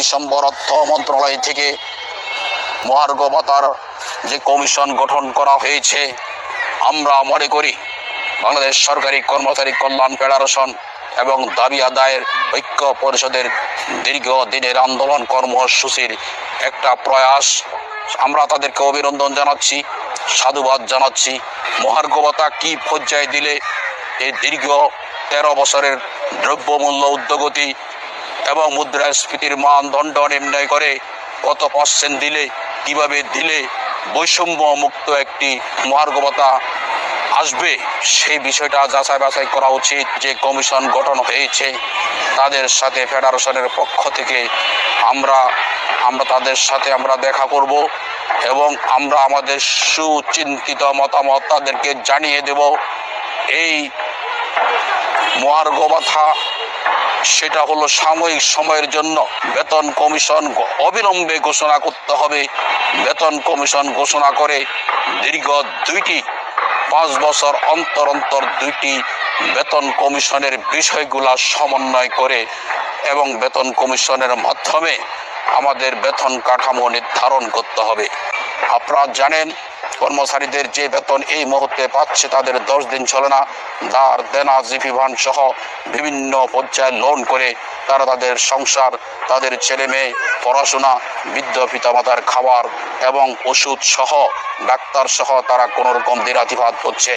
December অর্থ মন্ত্রণালয় থেকে মহার্ঘ ভাতার যে কমিশন গঠন করা হয়েছে, আমরা মনে করি বাংলাদেশ সরকারি কর্মচারী কল্যাণ ফেডারেশন এবং দাবি আদায়ের ঐক্য পরিষদের দীর্ঘ দিনের আন্দোলন কর্মসূচির একটা প্রয়াস। আমরা তাদেরকে অভিনন্দন জানাচ্ছি, সাধুবাদ জানাচ্ছি। মহার্ঘবতা কি পর্যায়ে দিলে এই দীর্ঘ তেরো বছরের দ্রব্যমূল্য উদ্যোগতি এবং মুদ্রাস্ফীতির মানদণ্ড নির্ণয় করে কত পার্সেন্ট দিলে, কীভাবে দিলে বৈষম্য মুক্ত একটি মহার্ঘবতা আসবে? সেই বিষয়টা যাচাই বাছাই করা উচিত যে কমিশন গঠন হয়েছে তাদের সাথে ফেডারেশনের পক্ষ থেকে। আমরা আমরা তাদের সাথে আমরা দেখা করব এবং আমরা আমাদের সুচিন্তিত মতামত তাদেরকে জানিয়ে দেব। এই মহার্ঘ সেটা হলো সাময়িক সময়ের জন্য বেতন কমিশন অবিলম্বে ঘোষণা করতে হবে। বেতন কমিশন ঘোষণা করে দীর্ঘ দুইটি, পাঁচ বছর অন্তর অন্তর দুইটি বেতন কমিশনের বিষয়গুলা সমন্বয় করে এবং বেতন কমিশনের মাধ্যমে আমাদের বেতন কাঠামো নির্ধারণ করতে হবে। আপনারা জানেন, কর্মচারীদের যে বেতন এই মুহূর্তে পাচ্ছে তাদের দশ দিন চলে না। দার দেনা, জিপি, ভান সহ বিভিন্ন পর্যায়ে লোন করে তারা তাদের সংসার, তাদের ছেলে মেয়ে, পড়াশোনা, বৃদ্ধ পিতামাতার খাবার এবং ওষুধ সহ ডাক্তার সহ তারা কোনোরকম দিনাতিভাত করছে।